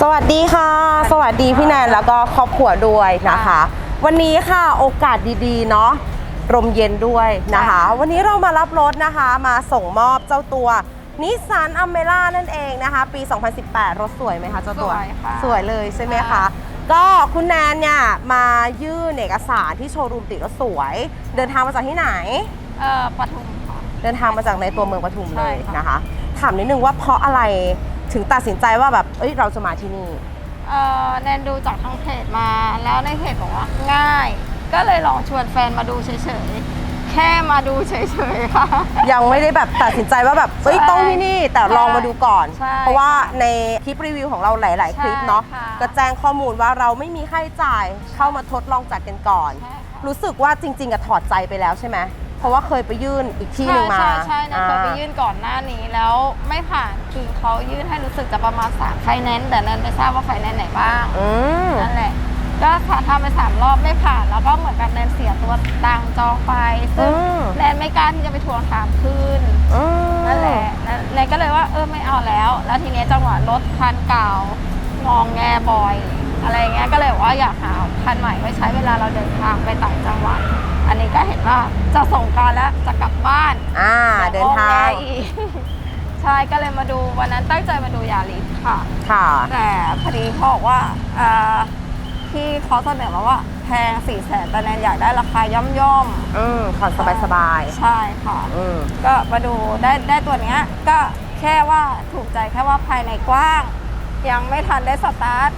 สวัสดีค่ะ สวัสดีพี่แนนแล้วก็ครอบครัวด้วยนะคะ วันนี้ค่ะโอกาสดีๆเนาะลมเย็นด้วยนะคะ วันนี้เรามารับรถนะคะมาส่งมอบเจ้าตัวนิสสันอเมร่านั่นเองนะคะ ปี 2018 รถสวยไหมคะเจ้าตัวสวยค่ะสวยเลยใช่ไหมคะค่ะก็คุณแนนเนี่ยมายื่นเอกสารที่โชว์รูมติดรถสวย เดินทางมาจากที่ไหนเอ่อปทุมค่ะเดินทางมาจากในตัวเมืองปทุมเลยใช่ค่ะนะคะ ถามนิดนึงว่าเพราะอะไร ถึงตัดสินใจว่าแบบเอ้ยเราจะมาที่นี่ เอ่อแนนดูจากทางเพจมาแล้วในเพจบอกว่าง่าย ก็เลยลองชวนแฟนมาดูเฉยๆ แค่มาดูเฉยๆค่ะ ยังไม่ได้แบบตัดสินใจว่าแบบเอ้ยใช่ต้องที่นี่แต่ลองมาดูก่อน ใช่เพราะว่าในคลิปรีวิวของเราหลาย ๆ คลิปเนาะใช่ค่ะก็แจ้งข้อมูลว่าเราไม่มีค่าใช้จ่ายเข้ามาทดลองจัดกันก่อน ใช่ค่ะ รู้สึกว่าจริง ๆอะถอดใจไปแล้วใช่ไหม เพราะว่าเคยไปยื่นอีกที่หนึ่งมาใช่ใช่ใช่แนนเคยไปอ่ายื่นก่อนหน้านี้แล้วไม่ผ่านคือเขายื่นให้รู้สึกจะประมาณ3ไฟแนนซ์แต่แนนไม่ทราบว่าไฟแนนซ์ไหนบ้างอืมนั่นแหละก็ทำไปสามรอบไม่ผ่านแล้วก็เหมือนกับแนนเสียตัวตังค์จองไปซึ่งอืมแนนไม่กล้าที่จะไปทวงถามคืนอืมนั่นแหละแล้วแนนก็เลยว่าเออไม่เอาแล้ว แล้วทีเนี้ยจังหวะรถคันเก่างองแงบ่อย อะไรเงี้ยก็เลยบอกว่าอยากหาคันใหม่ไว้ใช้เวลาเราเดินทางไปต่างจังหวัด อันนี้ก็เห็นว่าจะส่งกรารแล้วจะกลับบ้านอ่าเดินทางงอแอีก ใช่ก็เลยมาดูวันนั้นตั้งใจมาดูยาริสค่ะ ค่ะ แต่พอดีเขาบอกว่าอ่าที่เขาเสนอมาว่าแพงสี่แสนแต่แนนอยากได้ราคาย่อมย่อมอืมผ่อนสบายๆใช่ค่ะๆอืมก็มาดูได้ได้ตัวเนี้ยก็แค่ว่าถูกใจแค่ว่าภายในกว้าง ยังไม่ทันได้สตาร์ท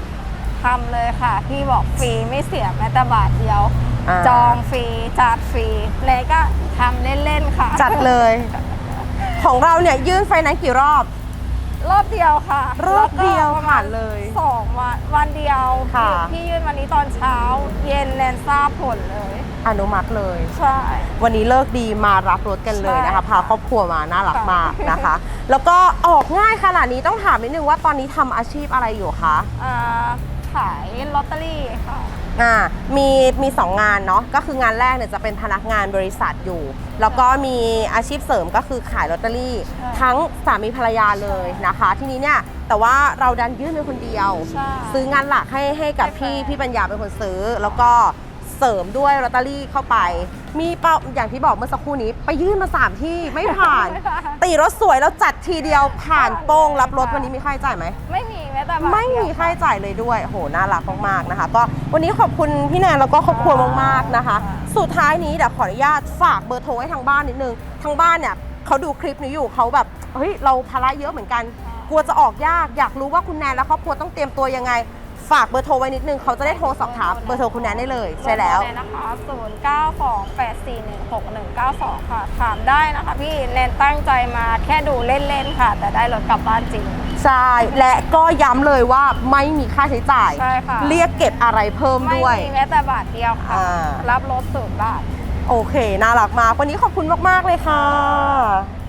ทำเลยค่ะ พี่บอกฟรีไม่เสียแม้แต่บาทเดียว อ่า จองฟรีจัดฟรีเลยก็ทำเล่นๆค่ะจัดเลย ของเราเนี่ยยื่นไฟแนนซ์กี่รอบ รอบเดียวค่ะรอบเดียวแล้ก็ประมผ่าณนเลยสองวันวันเดียวค่ะ พี่ยื่นวันนี้ตอนเช้า เย็นแนนทราบผลเลย อนุมัติเลย ใช่ วันนี้เลิกดีมารับรถกันเลยนะคะ ใช่พาครอบครัวมาน่ารักค่ะ มากนะคะ แล้วก็ออกง่ายขนาดนี้ต้องถามนิดนึงว่าตอนนี้ทำอาชีพอะไรอยู่คะ อ่าขายลอตเตอรี่ค่ะ อ่ามีมีสองงานเนาะก็คืองานแรกเนี่ยจะเป็นพนักงานบริษัทอยู่ แล้วก็มีอาชีพเสริมก็คือขายลอตเตอรี่ใช่ทั้งสามีภรรยาเลยนะคะ ทีนี้เนี่ยแต่ว่าเราดันยื่นเป็นคนเดียว ใช่ ซื้องานหลักให้ให้กับให้แฟนพี่พี่ปัญญาเป็นคนซื้อแล้วก็ เสริมด้วยลอตเตอรี่เข้าไป มีเป้าอย่างที่บอกเมื่อสักครู่นี้ ไปยื่นมา 3 ที่ไม่ผ่าน ตีรถสวยแล้วจัดทีเดียวผ่านโป้งรับรถวันนี้มีค่าใช้จ่ายไหม ไม่มีแม้แต่บาทไม่มีเดียวค่าใช้จ่ายเลยด้วยโหน่ารักมากๆนะคะ ก็วันนี้ขอบคุณพี่แนนแล้วก็ครอบครัวมากๆนะคะ สุดท้ายนี้เดี๋ยวขออนุญาตฝากเบอร์โทรให้ทางบ้านนิดนึงทางบ้านเนี่ยเขาดูคลิปนี้อยู่เขาแบบเฮ้ยเราภาระเยอะเหมือนกัน กลัวจะออกยากอยากรู้ว่าคุณแนนและครอบครัวต้องเตรียมตัวยังไง ฝากเบอร์โทรไว้นิดนึงเขาจะได้โทรสอบถามเบอร์โทรคุณแนนได้เลยใช่แล้ว เบอร์โทรเยนะคะ 0928416192 ค่ะ ถามได้นะคะพี่แนนตั้งใจมาแค่ดูเล่นๆค่ะ แต่ได้รถกลับบ้านจริง ใช่และก็ย้ำเลยว่าไม่มีค่าใช้จ่าย ใช่ค่ะ เรียกเก็บอะไรเพิ่มไม่ด้วย มีแม้แต่บาทเดียวค่ะ อ่ารับรถศูนย์บาท โอเค น่ารักมาก วันนี้ขอบคุณมาก ๆ เลยค่ะ